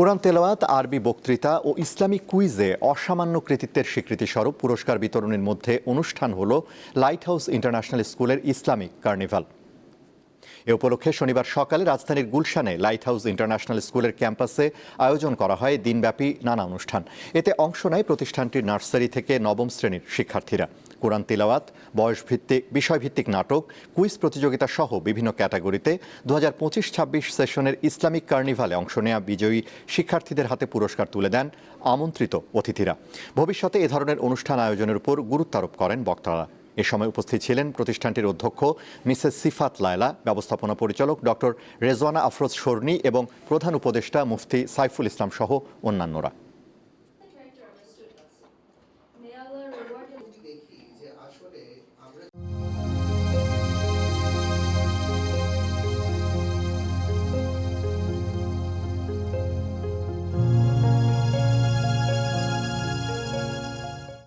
কোরআন তেলাওয়াত, আরবি বক্তৃতা ও ইসলামিক কুইজে অসামান্য কৃতিত্বের স্বীকৃতিস্বরূপ পুরস্কার বিতরণের মধ্যে অনুষ্ঠান হল লাইট হাউস ইন্টারন্যাশনাল স্কুলের ইসলামিক কার্নিভাল। এ উপলক্ষে শনিবার সকালে রাজধানীর গুলশানে লাইট হাউস ইন্টারন্যাশনাল স্কুলের ক্যাম্পাসে আয়োজন করা হয় দিনব্যাপী নানা অনুষ্ঠান। এতে অংশ নেয় প্রতিষ্ঠানটির নার্সারি থেকে নবম শ্রেণির শিক্ষার্থীরা। কোরআন তিলাওয়াত বয়সভিত্তিক বিষয়ভিত্তিক নাটক, কুইজ প্রতিযোগিতা সহ বিভিন্ন ক্যাটাগরিতে দু হাজার পঁচিশ ছাব্বিশ সেশনের ইসলামিক কার্নিভালে অংশ নেওয়া বিজয়ী শিক্ষার্থীদের হাতে পুরস্কার তুলে দেন আমন্ত্রিত অতিথিরা। ভবিষ্যতে এ ধরনের অনুষ্ঠান আয়োজনের উপর গুরুত্ব আরোপ করেন বক্তারা। এ সময় উপস্থিত ছিলেন প্রতিষ্ঠানটির অধ্যক্ষ মিসেস সিফাত লায়লা, ব্যবস্থাপনা পরিচালক ডক্টর রেজওয়ানা আফরোজ সর্নি এবং প্রধান উপদেষ্টা মুফতি সাইফুল ইসলাম সহ অন্যান্যরা।